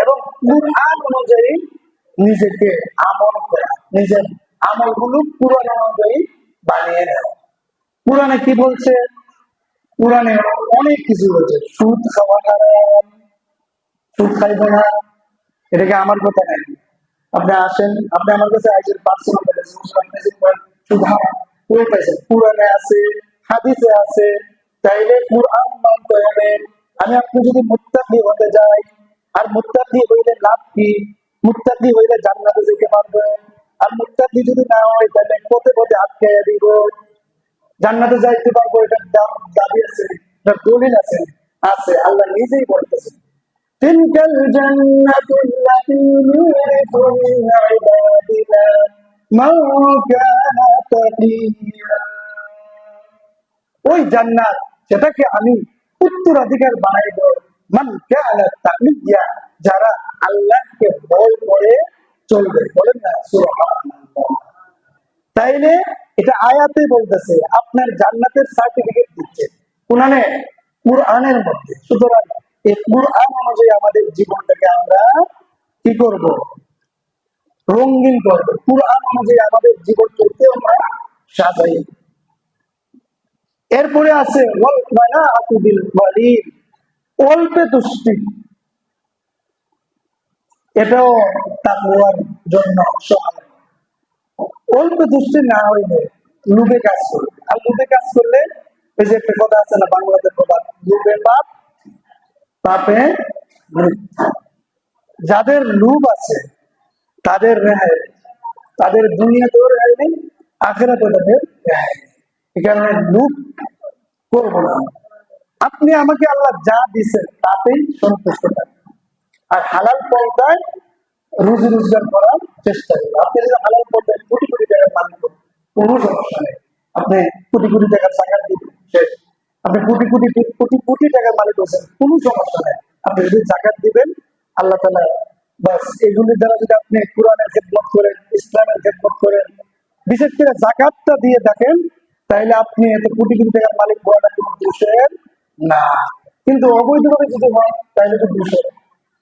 এবং কোরআন অনুযায়ী নিজেকে আমল করা, নিজের আমল কোরআন অনুযায়ী বানিয়ে নেওয়া। কোরআনে কি বলছে? কোরআনে অনেক কিছু বলছে। সুদ খাওয়া হারাম, সুদ খাইব না। এটাকে আমার কথা নাই। আপনি আসেন, আপনি আমার কাছে আসেন পার্সোনাল সুদ হারাম পুরো পাইছেন। কোরআনে আছে, হাদিসে আছে চাইলে কোরআন মানতে হবে। আমি আপনি যদি মুত্তাকি হতে যাই আর মুত্তাকি হইলে লাভ কি মুত্তাকি হইলে জান্নাতে যেতে পারবে আর মুত্তাকি যদি না হয় তাহলে পথে পথে আটকে দিব জান্নাতে যাইতে পারবো এটার দাম দাবি আছে এটার দলিল আছে আছে আল্লাহ নিজেই বলতেছে تلك الجنة التي نورث من عبادنا من كان تقيا ওই জান্নাত সেটাকে আমি উত্তরাধিকার বানাইব মান কানা যারা আল্লাহকে ভয় করে চলবে। বলেন তাইলে এটা আয়াতে বলতেছে, আপনার জান্নাতের সার্টিফিকেট দিচ্ছে। কোরআনে কোরআনের মধ্যে। সুতরাং এই কোরআন অনুযায়ী আমাদের জীবনটাকে আমরা কি করব? রঙিন করব। কোরআন অনুযায়ী আমাদের জীবন চলতে আমরা সাজাই। এরপরে আছে অল্পে তুষ্টি এটাও তাকওয়ার জন্য সহায় অল্প দুষ্টি না হইলে লুবে কাজ করবে। আর লুবে কাজ করলে এই যে একটা কথা আছে না বাংলাদেশ কথা লুবে পাপ, পাপে যাদের লুব আছে, তাদের রেহাই, তাদের দুনিয়াতেও রেহাই নেই, আখেরাতে তাদের রেহাই কারণে লুপ করব না। আপনি আমাকে আল্লাহ যা দিচ্ছেন তাতেই সন্তুষ্ট থাকবেন। আর হালাল পন্থায় রুজি রোজগার করার চেষ্টা করবেন আপনি যদি হালাল পন্থায় কোটি কোটি টাকার মালিক হন, কোনো সমস্যা নেই। আপনি কোটি কোটি টাকার টাকা দিবেন শেষ। আপনি কোটি কোটি কোটি কোটি টাকার মালিক হচ্ছেন কোনো সমস্যা নেই। আপনি যদি জাকাত দিবেন আল্লাহ তালা বাস এগুলি দ্বারা যদি আপনি কোরআনের খেদমত করেন ইসলামের খেদমত করেন বিশেষ করে জাকাতটা দিয়ে দেখেন তাহলে আপনি এত কোটি কোটি টাকার মালিক হওয়াটা কোনো দোষের না। কিন্তু অবৈধভাবে যদি হয় তাহলে তো দোষের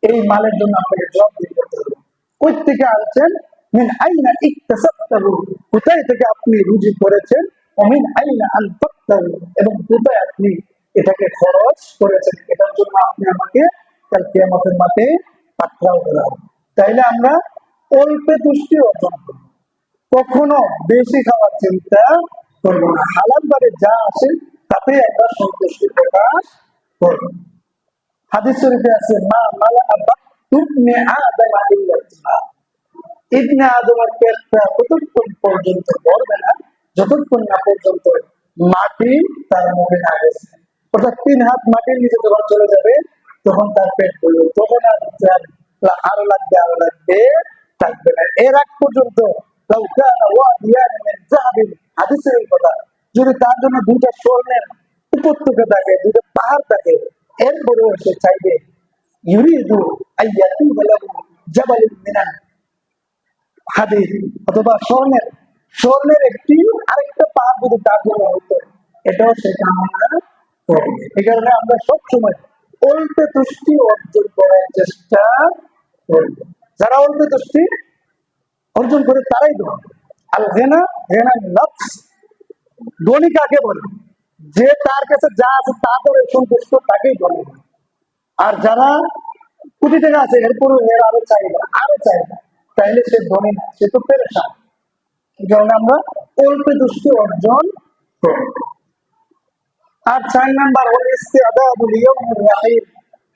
এই মালের জন্য আপনাকে জবাব দিতে হবে। কই থেকে আনছেন? মিন আইনা ইকতাসাবতাহু কোথায় থেকে আপনি রুজি করেছেন? অমিন আইনা আনফাকতাহু এবং কোথায় আপনি এটাকে খরচ করেছেন? এটার জন্য আপনি আমাকে কাল কিয়ামতের মাঠে পাকড়াও করা। তাইলে আমরা অল্পে তুষ্টি অর্জন করব। কখনো বেশি খাওয়ার চিন্তা করব না। হালাল বারে যা আসে তাতে আমরা সন্তুষ্টি প্রকাশ করব। হাদিস শরীফে আছে, মা মালা আব্বা তুবনে আদামা ইবনে আদমের পেটটা ততক্ষণ পর্যন্ত ভরবে না, যতক্ষণ না পর্যন্ত মাটি তার মুখে না গেছে। অর্থাৎ তিন হাত মাটির নিচে যখন চলে যাবে, তখন তার পেট ভরবে। তখন আর আরও লাগবে আরও লাগবে, থাকবে না। এর আগ পর্যন্ত লাউ কানা ওয়াদিয়ান মিন যাহাবিন হাদিসের কথা যদি তার জন্য দুইটা স্বর্ণের উপত্যকা থাকে, দুইটা পাহাড় থাকে এরপরেও সে চাইবে, ইউরিদু আইয়াতু বালাহু জাবালুন মিনান হাদিস অথবা স্বর্ণের স্বর্ণের একটি আরেকটা পাহাড় যদি তার জন্য হতো এটাও সে কামনা করবে এই কারণে আমরা সবসময় অল্পে তুষ্টি অর্জন করার চেষ্টা করব যারা অল্পে তুষ্টি অর্জন করে তারাই ধন আল হেনা হেনা নফস ধনী কাকে বলে? যে তার কাছে যা আছে তাদের সন্তুষ্ট তাকেই বলে। আর যারা কোটি টাকা আছে এরপরে এর আরও চাইবে আরও চাইবে তাইলে সে ধনী না, সে তো পেরেশান। এই আমরা অল্প দুষ্টি অর্জন আর চার নাম্বার হল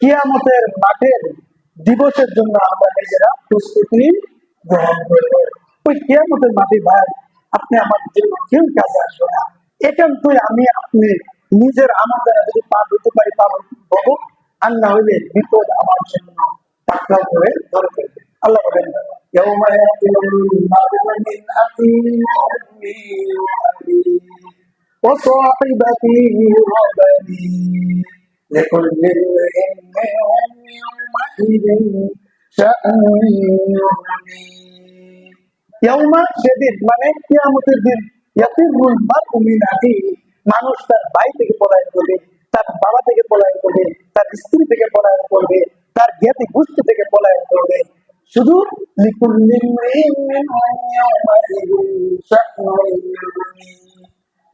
কিয়ামতের মাঠের দিবসের জন্য আমরা নিজেরা প্রস্তুতি গ্রহণ করব ওই কিয়ামতের মাঠে ভাই আপনি আমার জন্য কেউ কাছে আসবে না একান্তই আমি আপনি নিজের আমার দ্বারা যদি পার হতে পারি পাবো হবো আর না হইলে বিপদ আমার জন্য পাকড়াও করে ধরে ফেলবে আল্লাহ বলেন يوم يقول المرء من أخيه وأمه وأبيه وصاحبته وبنيه لكل امرئ منهم يومئذ شأن يغنيه সেদিন মানে কিয়ামতের দিন, ইয়াতিরুল মারউ মিন মানুষ তার ভাই থেকে পলায়ন করবে, তার বাবা থেকে পলায়ন করবে, তার স্ত্রী থেকে পলায়ন করবে, তার জ্ঞাতি গোষ্ঠী থেকে পলায়ন করবে। শুধু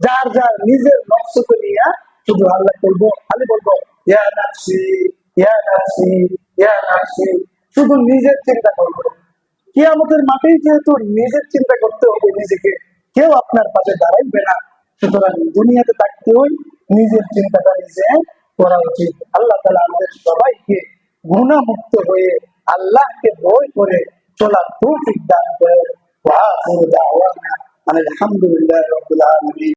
যার যার নিজের নকশক নিয়ে শুধু আল্লাহ করব খালি বলব, ইয়া নাচি ইয়া ইয়া শুধু নিজের চিন্তা করব কিয়ামতের মাঠেই যেহেতু নিজের চিন্তা করতে হবে নিজেকে, কেউ আপনার পাশে দাঁড়াইবে না। সুতরাং দুনিয়াতে থাকতেই নিজের চিন্তাটা নিজে করা উচিত। আল্লাহ তালা আমাদের সবাইকে গুণামুক্ত হয়ে আল্লাহকে ভয় করে চলার তৌফিক দান করে আলহামদুলিল্লাহ আলামিন।